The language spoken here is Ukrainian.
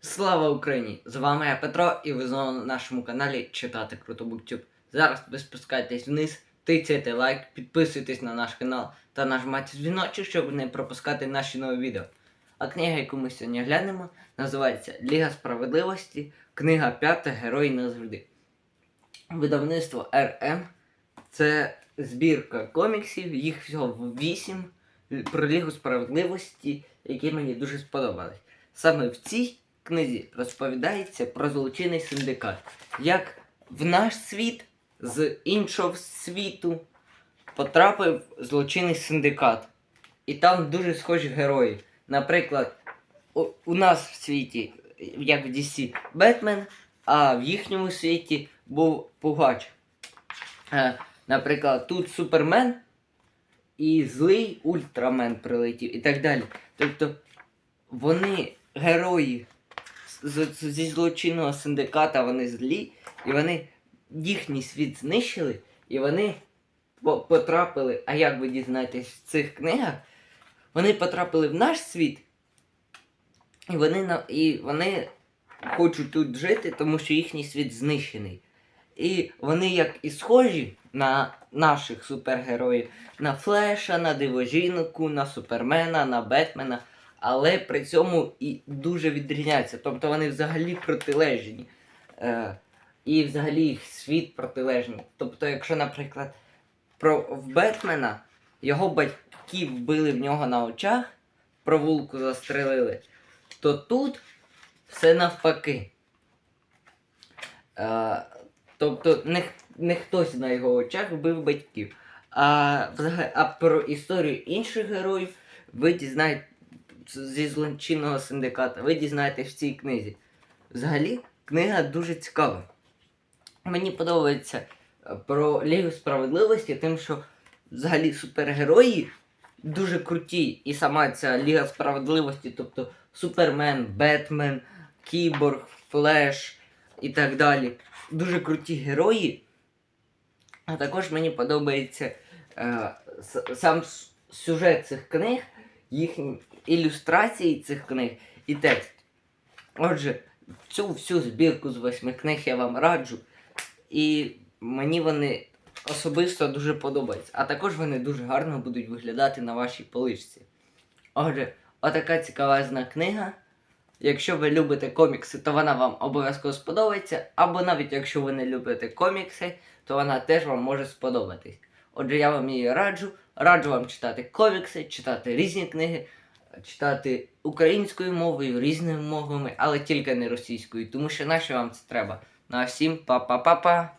Слава Україні! З вами я Петро, і ви знову на нашому каналі Читати Круто Буктюб. Зараз ви спускайтесь вниз, тицяйте лайк, підписуйтесь на наш канал та нажимайте дзвіночок, щоб не пропускати наші нові відео. А книга, яку ми сьогодні глянемо, називається Ліга справедливості, книга 5 Герої назавжди. Видавництво РМ це збірка коміксів, їх всього 8 про Лігу справедливості, які мені дуже сподобались. Саме в цій книзі розповідається про злочинний синдикат, як в наш світ з іншого світу потрапив злочинний синдикат. І там дуже схожі герої. Наприклад, у, нас в світі, як в DC, Бетмен, а в їхньому світі був Пугач. Е, наприклад, тут Супермен і злий Ультрамен прилетів і так далі. Тобто вони герої зі злочинного синдиката, вони злі, і вони їхній світ знищили, і вони потрапили, а як ви дізнаєтесь в цих книгах, вони потрапили в наш світ, і вони, і вони хочуть тут жити, тому що їхній світ знищений. І вони як і схожі на наших супергероїв, на Флеша, на Дивожінку, на Супермена, на Бетмена, але при цьому і дуже відрізняються. Тобто вони взагалі протилежні. Е, і взагалі їх світ протилежний. Тобто, якщо, наприклад, про в Бетмена його батьки вбили в нього на очах, провулку застрелили, то тут все навпаки. Е, тобто не, не хтось на його очах вбив батьків. А, а про історію інших героїв ви дізнаєте зі злочинного синдиката, ви дізнаєтесь в цій книзі. Взагалі, книга дуже цікава. Мені подобається е, про Лігу справедливості, тим, що взагалі супергерої дуже круті. І сама ця Ліга справедливості, тобто Супермен, Бетмен, Кіборг, Флеш і так далі. Дуже круті герої. А також мені подобається е, сам сюжет цих книг, їхні ілюстрації цих книг і текст. Отже, цю всю збірку з восьми книг я вам раджу. І мені вони особисто дуже подобаються. А також вони дуже гарно будуть виглядати на вашій поличці. Отже, отака цікавезна книга. Якщо ви любите комікси, то вона вам обов'язково сподобається. Або навіть якщо ви не любите комікси, то вона теж вам може сподобатись. Отже, я вам її раджу. Раджу вам читати комікси, читати різні книги, читати українською мовою, різними мовами, але тільки не російською, тому що нащо вам це треба? Ну а всім па-па-па-па!